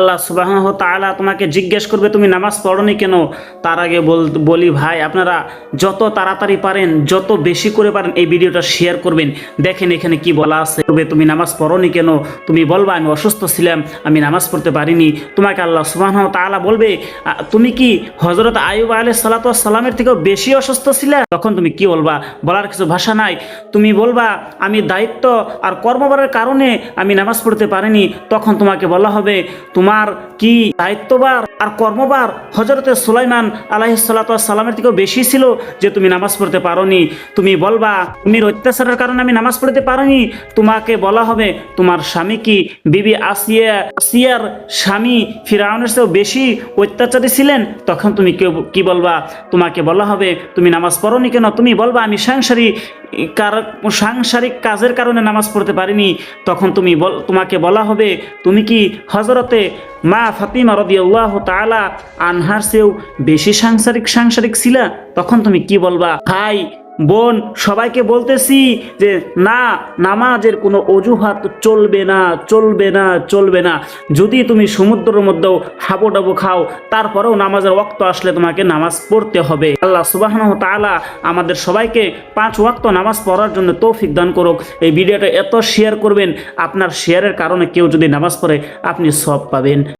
আল্লাহ সুবাহ তাআলা তোমাকে জিজ্ঞেস করবে, তুমি নামাজ পড়নি কেন? তার আগে বলি ভাই, আপনারা যত তাড়াতাড়ি পারেন, যত বেশি করে পারেন, এই ভিডিওটা শেয়ার করবেন। দেখেন এখানে কি বলা আছে। তবে তুমি নামাজ পড়নি কেন? তুমি বলবা, আমি অসুস্থ ছিলাম, আমি নামাজ পড়তে পারিনি। তোমাকে আল্লাহ সুবাহ তাআলা বলবে তুমি কি হজরত আয়ুব আলাইহিস সালাতু ওয়াস থেকেও বেশি অসুস্থ ছিলে? তখন তুমি কি বলবা? বলার কিছু ভাষা নাই। তুমি বলবা, আমি দায়িত্ব আর কর্মবারের কারণে আমি নামাজ পড়তে পারিনি। তখন তোমাকে বলা হবে তোমার কি দায়িত্ববার আর কর্মবার হজরতে সুলাইমান সালামের থেকেও বেশি ছিল যে তুমি নামাজ পড়তে পারোনি। তুমি বলবা, তুমি অত্যাচারের কারণে আমি নামাজ পড়তে পারিনি। তোমাকে বলা হবে, তোমার স্বামী কি বিবি আসিয়া, আসিয়ার স্বামী ফিরাউনের চেয়েও বেশি অত্যাচারী ছিলেন? তখন তুমি কেউ কি বলবা, তোমাকে বলা হবে, তুমি নামাজ পড়োনি কেন? তুমি বলবা, আমি সাংসারিক কার- সাংসারিক কাজের কারণে নামাজ পড়তে পারিনি। তখন তুমি বল, তোমাকে বলা হবে, তুমি কি হজরতে মা ফাতিমা রদিয়াল্লাহ তাআলা আনহার চেয়েও বেশি সাংসারিক সাংসারিক ছিলা, তখন তুমি কি বলবা? ভাই, বোন, সবাইকে বলতেছি যে, না, নামাজের কোনো অজুহাত চলবে না চলবে না চলবে না। যদি তুমি সমুদ্রের মধ্যেও হাবো ডাবো খাও, তারপরেও নামাজের ওয়াক্ত আসলে তোমাকে নামাজ পড়তে হবে। আল্লাহ সুবাহ তাআলা আমাদের সবাইকে পাঁচ ওয়াক্ত নামাজ পড়ার জন্য তৌফিক দান করুক। এই ভিডিওটা এত শেয়ার করবেন, আপনার শেয়ারের কারণে কেউ যদি নামাজ পড়ে, আপনি সব পাবেন।